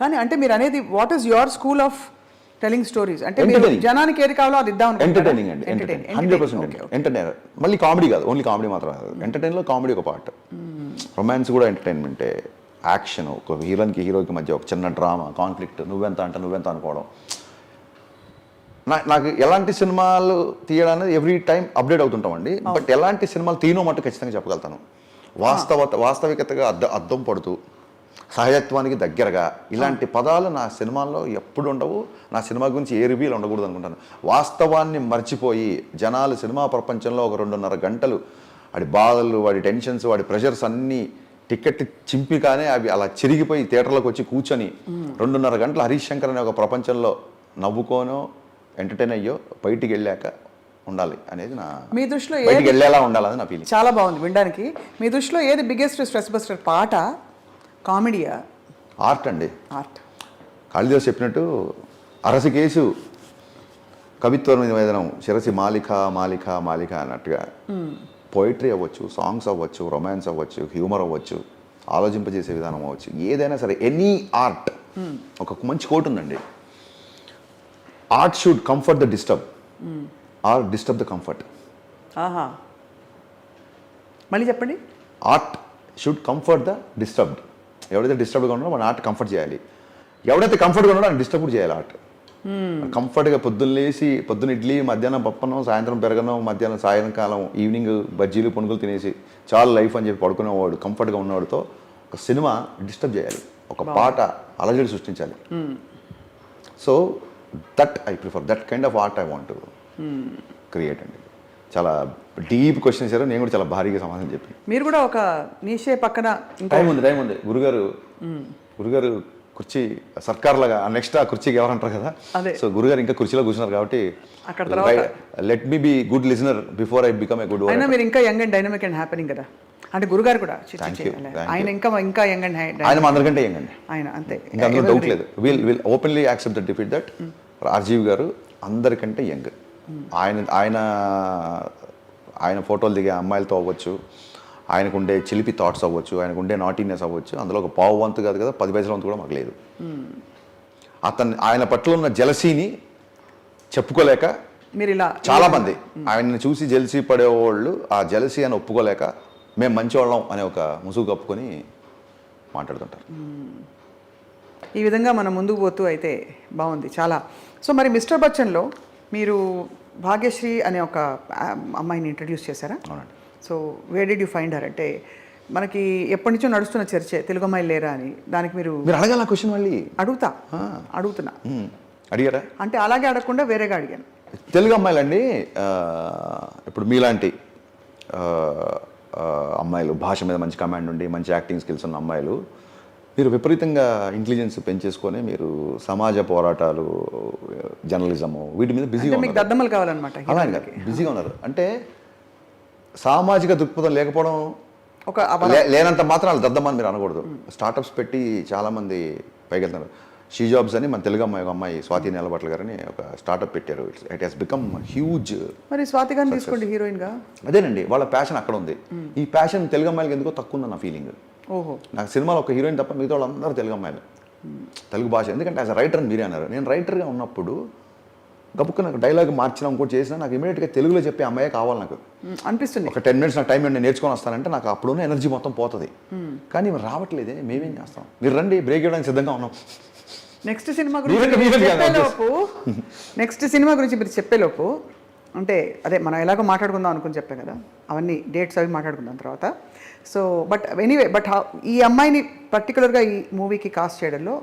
కానీ అంటే మీరు అనేది what is your school of telling stories అంటే మీరు. జనానికి ఏది కావాలో అది ఇద్దాం ఎంటర్టైనింగ్ అండి ఎంటర్టైన్ హండ్రెడ్ పర్సెంట్ ఎంటర్టైనర్ మళ్ళీ కామెడీ కాదు ఓన్లీ కామెడీ మాత్రం కాదు ఎంటర్టైన్లో కామెడీ ఒక పార్ట్ రొమాన్స్ కూడా ఎంటర్టైన్మెంటే యాక్షన్ ఒక హీరోకి హీరోకి మధ్య ఒక చిన్న డ్రామా కాన్ఫ్లిక్ట్ నువ్వెంత అంటే నువ్వెంత అనుకోవడం. నాకు ఎలాంటి సినిమాలు తీయడానికి ఎవ్రీ టైం అప్డేట్ అవుతుంటామండి బట్ ఎలాంటి సినిమాలు తీయనో మట్టు ఖచ్చితంగా చెప్పగలుగుతాను. వాస్తవ వాస్తవికతగా అద్ద అద్దం పడుతూ సహజత్వానికి దగ్గరగా ఇలాంటి పదాలు నా సినిమాల్లో ఎప్పుడు ఉండవు నా సినిమా గురించి ఏ రివ్యూలు ఉండకూడదు అనుకుంటాను. వాస్తవాన్ని మర్చిపోయి జనాలు సినిమా ప్రపంచంలో ఒక రెండున్నర గంటలు వాడి బాధలు వాడి టెన్షన్స్ వాడి ప్రెషర్స్ అన్నీ టికెట్ చింపిగానే అవి అలా చిరిగిపోయి థియేటర్లోకి వచ్చి కూర్చొని రెండున్నర గంటలు హరీష్ శంకర్ అనే ఒక ప్రపంచంలో నవ్వుకోనో ఎంటర్టైన్ అయ్యో బయటికి వెళ్ళాక ఉండాలి అనేది నా మీ దృష్టిలో వెళ్ళేలా ఉండాలని నా ఫీలింగ్ చాలా బాగుంది వినడానికి. మీ దృష్టిలో ఏది బిగ్గెస్ట్ స్ట్రెస్ బస్టర్ పాట? కామెడీయా? ఆర్ట్ అండి. ఆర్ట్ కాళిదాస్ చెప్పినట్టు అరసి కేసు కవిత్వ నివేదనం శిరసి మాలిక మాలిక మాలిక అన్నట్టుగా. పోయిటరీ అవ్వచ్చు సాంగ్స్ అవ్వచ్చు రొమాన్స్ అవ్వచ్చు హ్యూమర్ అవ్వచ్చు ఆలోచింపజేసే విధానం అవ్వచ్చు ఏదైనా సరే ఎనీ ఆర్ట్ ఒక మంచి కోట్ ఉందండి. Art should comfort the disturb or disturb the comfort మళ్ళీ చెప్పండి. Art should comfort the disturbed ఎవడైతే డిస్టర్బ్గా ఉన్నాడో మన ఆర్ట్ కంఫర్ట్ చేయాలి. ఎవడైతే కంఫర్ట్గా ఉన్నాడో ఆయన డిస్టర్బ్ చేయాలి ఆర్ట్ కంఫర్ట్గా పొద్దున్న లేచి పొద్దున్న ఇడ్లీ మధ్యాహ్నం పప్పనం సాయంత్రం పెరగనం మధ్యాహ్నం సాయంకాలం ఈవినింగ్ బజ్జీలు పునుగులు తినేసి చాలా లైఫ్ అని చెప్పి పడుకునేవాడు కంఫర్ట్గా ఉన్నవాడితో ఒక సినిమా డిస్టర్బ్ చేయాలి. ఒక పాట అలజడి సృష్టించాలి. So that I prefer that kind of art I want create అండి. చాలా డీప్ క్వశ్చన్ ఇచ్చారు నేను కూడా చాలా భారీగా సమాధానం చెప్పాను. మీరు కూడా ఒక నీషే పక్కన ఇంకా టైం ఉంది టైం ఉంది. గురుగారు గురుగారు కుర్చీ సర్కార్ లాగా నెక్స్ట్ ఆ కుర్చీకి ఎవరంటారు కదా. సో గురుగారు ఇంకా కుర్చీలో కూర్చున్నారు కాబట్టి let me be good listener before I become a good అయినా మీరు ఇంకా young and dynamic and happening కదా? అంటే గురుగారు కూడా ఆయన ఇంకా ఇంకా యంగ్ అండ్ ఆయన అందరికంటే ఏంగండి ఆయన అంతే. ఇంకా అందులో డౌట్ లేదు. Will will openly accept the defeat that Rajiv garu అందరికంటే యంగ్ ఆయన ఆయన ఆయన ఫోటోలు దిగే అమ్మాయిలతో అవ్వచ్చు ఆయనకు ఉండే చిలిపి థాట్స్ అవ్వచ్చు ఆయనకు ఉండే నాటీనెస్ అవ్వచ్చు. అందులో ఒక పావు వంతు కాదు కదా పది పైసల వంతు కూడా మాకు లేదు. అతను ఆయన పట్ల ఉన్న జలసీని చెప్పుకోలేక మీరు ఇలా చాలా మంది ఆయన్ని చూసి జెలసీ పడేవాళ్ళు ఆ జలసీ అని ఒప్పుకోలేక మేము మంచివాళ్ళం అనే ఒక ముసుగు కప్పుకొని మాట్లాడుతుంటారు. ఈ విధంగా మనం ముందుకు పోతూ అయితే బాగుంది చాలా. సో మరి మిస్టర్ బచ్చన్లో మీరు భాగ్యశ్రీ అనే ఒక అమ్మాయిని ఇంట్రడ్యూస్ చేశారా? అవునండి. So where did you find her అంటే మనకి ఎప్పటి నుంచో నడుస్తున్న చర్చే తెలుగు అమ్మాయిలు లేరా అని. దానికి మీరు మీరు అడగాల క్వశ్చన్ మళ్ళీ. అడుగుతా. అడుగుతున్నా. అడిగారా? అంటే అలాగే అడగకుండా వేరేగా అడిగాను. తెలుగు అమ్మాయిలండి ఇప్పుడు మీలాంటి అమ్మాయిలు భాష మీద మంచి కమాండ్ ఉండి మంచి యాక్టింగ్ స్కిల్స్ ఉన్న అమ్మాయిలు మీరు విపరీతంగా ఇంటెలిజెన్స్ పెంచేసుకొని మీరు సమాజ పోరాటాలు జర్నలిజము వీటి మీద బిజీగా మీకు దద్దమ్మలు కావాలన్నమాట అలా బిజీగా ఉన్నారు. అంటే సామాజిక దృక్పథం లేకపోవడం ఒక లేనంత మాత్రం వాళ్ళు దద్దమని మీరు అనకూడదు. స్టార్టప్స్ పెట్టి చాలా మంది పైకి వెళ్తున్నారు షీ జాబ్స్ అని మన తెలుగు అమ్మాయి అమ్మాయి స్వాతి నిలబట్ల గారని ఒక స్టార్టప్ పెట్టారు. ఇట్ హెస్ బికమ్ హ్యూజ్ మరి స్వాతి గారిని తీసుకోండి హీరోయిన్గా అదేనండి వాళ్ళ ప్యాషన్ అక్కడ ఉంది. ఈ ప్యాషన్ తెలుగు అమ్మాయిలకి ఎందుకో తక్కువ ఉంది నా ఫీలింగ్ ఓహో. నాకు సినిమాలో ఒక హీరోయిన్ తప్ప మిగతా వాళ్ళందరూ తెలుగు అమ్మాయిలు. తెలుగు భాష. ఎందుకంటే యాజ్ అ రైటర్ అని మీరే అన్నారు. నేను రైటర్గా ఉన్నప్పుడు గబుక్క నాకు డైలాగ్ మార్చినా ఇంకోటి చేసినా నాకు ఇమీడియట్గా తెలుగులో చెప్పే అమ్మాయే కావాలి నాకు. అనిపిస్తుంది. ఒక టెన్ మినిట్స్ నాకు టైం నేను నేర్చుకొని వస్తానంటే నాకు అప్పుడున్న ఎనర్జీ మొత్తం పోతుంది. కానీ ఇవి రావట్లేదే మేమేం చేస్తాం? మీరు రండి బ్రేక్ ఇవ్వడానికి సిద్ధంగా ఉన్నాం. నెక్స్ట్ సినిమా గురించి నెక్స్ట్ సినిమా గురించి మీరు చెప్పేలోపు అంటే అదే మనం ఎలాగో మాట్లాడుకుందాం అనుకుని చెప్పాం కదా అవన్నీ డేట్స్ అవి మాట్లాడుకుందాం తర్వాత. సో బట్ ఎనీవే బట్ ఈ అమ్మాయిని పర్టికులర్గా ఈ మూవీకి కాస్ట్ చేయడంలో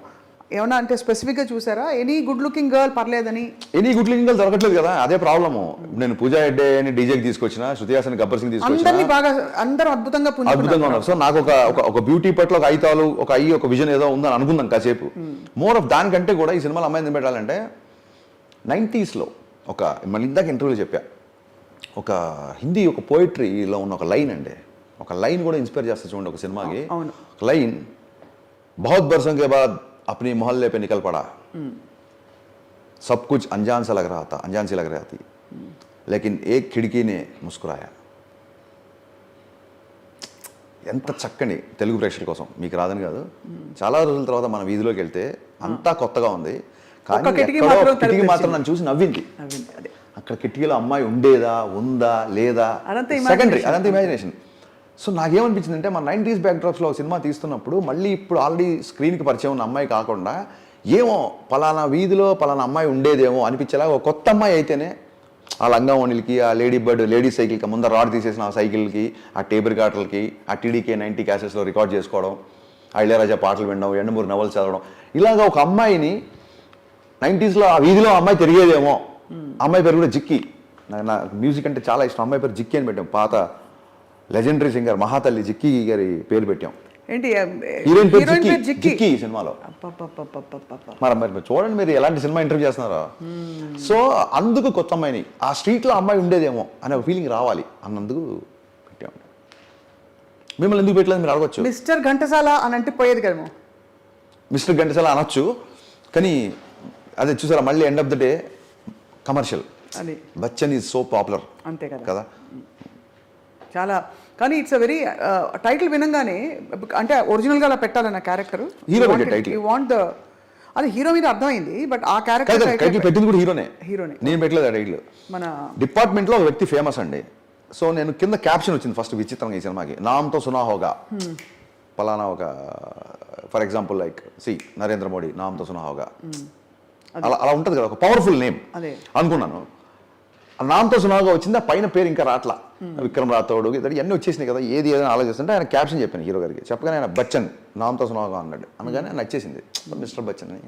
ఏమన్నా అంటే స్పెసిఫిక్గా చూసారా? ఎనీ గుడ్ లుకింగ్ గర్ల్ పర్లేదని? ఎనీ గుడ్ లింగ్ దొరకట్లేదు కదా అదే ప్రాబ్లము. నేను పూజా హెడ్డే అని డీజేకి తీసుకొచ్చిన శృతి హాసన్ గబ్బర్ సింగ్ తీసుకొచ్చిన. బాగా అందరూ అద్భుతంగా అద్భుతంగా ఉన్నారు. సో నాకు ఒక ఒక- బ్యూటీ పట్ల ఒక ఐతాలు ఒక ఐ ఒక విజన్ ఏదో ఉందని అనుకుందాం కాసేపు. మోర్ ఆఫ్ దానికంటే కూడా ఈ సినిమాలో అమ్మాయిని పెట్టాలంటే నైంటీస్లో ఒక మళ్ళీ ఇందాక ఇంటర్వ్యూలో చెప్పా ఒక హిందీ ఒక పోయిటరీలో ఉన్న ఒక లైన్ అండి. ఒక లైన్ కూడా ఇన్స్పైర్ చేస్తా చూడండి ఒక సినిమాకి అవును. ఒక లైన్ बहुत बरसों के बाद अपनी मोहल्ले पे निकल पड़ा सब कुछ अनजान सा लग रहा था अनजान सी लग रही थी लेकिन एक खिड़की ने मुस्कुराया ఎంత చక్కని తెలుగు ప్రేక్షకుల కోసం మీకు రాదని కాదు చాలా రోజుల తర్వాత మన వీధిలోకి వెళ్తే అంతా కొత్తగా ఉంది కానీ ఒక్క కిటికీ ఎక్కడో మాత్రం కిటికీ తలుపు మాత్రం నన్ను చూసి నవ్వింది నవ్వింది అదే అక్కడ కిటికీలో అమ్మాయి ఉండేదా ఉందా లేదా అదంతా సెకండరీ imagination. అదంతా ఇమాజినేషన్ సో నాకేమనిపించింది అంటే మన నైంటీస్ బ్యాక్డ్రాప్స్లో సినిమా తీస్తున్నప్పుడు మళ్ళీ ఇప్పుడు ఆల్రెడీ స్క్రీన్కి పరిచయం ఉన్న అమ్మాయి కాకుండా ఏమో పలానా వీధిలో పలానా అమ్మాయి ఉండేదేమో అనిపించేలా ఒక కొత్త అమ్మాయి అయితేనే ఆ లంగావణిలకి ఆ లేడీ బర్డ్ లేడీ సైకిల్కి ముందర రాడ్ తీసేసిన ఆ సైకిల్కి ఆ టేబుల్ కాటర్లకి ఆ టీడీకే నైంటీ క్యాసెస్లో రికార్డ్ చేసుకోవడం ఆ ఇళయరాజా పాటలు వినడం ఎండమూరి నవలు చదవడం ఇలాగా ఒక అమ్మాయిని నైంటీస్లో ఆ వీధిలో అమ్మాయి తిరిగేదేమో. అమ్మాయి పేరు కూడా జిక్కి. నాకు నా మ్యూజిక్ అంటే చాలా ఇష్టం. అమ్మాయి పేరు జిక్కి అని పెట్టాం. పాత లెజెండరీ సింగర్ మహాతల్లి జిక్కి గారి పేరు పెట్టాం. ఏంటి హీరోయిన్ పేరు జిక్కి. జిక్కి? సినిమాలో. మరి చూడండి మీరు ఎలాంటి సినిమా ఇంటర్వ్యూ చేస్తున్నారో. సో అందుకు కొత్త అమ్మాయిని. ఆ స్ట్రీట్లో అమ్మాయి ఉండేదేమో అనే ఒక ఫీలింగ్ రావాలి అన్నందుకు పెట్టామండి మిమ్మల్ని ఎందుకు పెట్టలేదు మీరు అడగచ్చు? మిస్టర్ ఘంటసాల అని అంటే పోయేది కదేమో మిస్టర్ ఘంటసాల అనొచ్చు. కానీ అదే చూసారా మళ్ళీ end of the day commercial Bachchan is so popular అంతే కదా. కదా? చాలా. కానీ ఇట్స్ అ వెరీ టైటిల్ వినంగానే అంటే ఒరిజినల్గా అలా పెట్టాలన్న character title. You want the అది హీరో మీద అర్థమైంది బట్ ఆ క్యారెక్టర్ టైటిల్ పెట్టింది కూడా హీరోనే హీరోనే నేను పెట్టలేదు ఆ టైటిల్ మన డిపార్ట్మెంట్లో ఒక వ్యక్తి ఫేమస్ అండి. సో నేను కింద క్యాప్షన్ వచ్చింది ఫస్ట్ విచిత్రంగా ఈ సినిమాకి. నామ్తో సునా హోగా. పలానా ఒక ఫర్ ఎగ్జాంపుల్ లైక్ సి నరేంద్ర మోడీ నామ్తో సునా హోగా. అలా అలా ఉంటుంది కదా ఒక పవర్ఫుల్ నేమ్. అనుకున్నాను. నామ్తో సునాగా వచ్చింది? ఆ పైన పేరు ఇంకా రాట్లా. విక్రమ్ రాథోడు ఇతడు ఇవన్నీ వచ్చేసినాయి కదా ఏది ఏదైనా ఆలోచిస్తుంటే ఆయన క్యాప్షన్ చెప్పాను హీరో గారికి. చెప్పగానే ఆయన బచ్చన్ నామతో సునాగా అన్నాడు. అనగానే ఆయన నచ్చేసింది. మిస్టర్ బచ్చన్ అని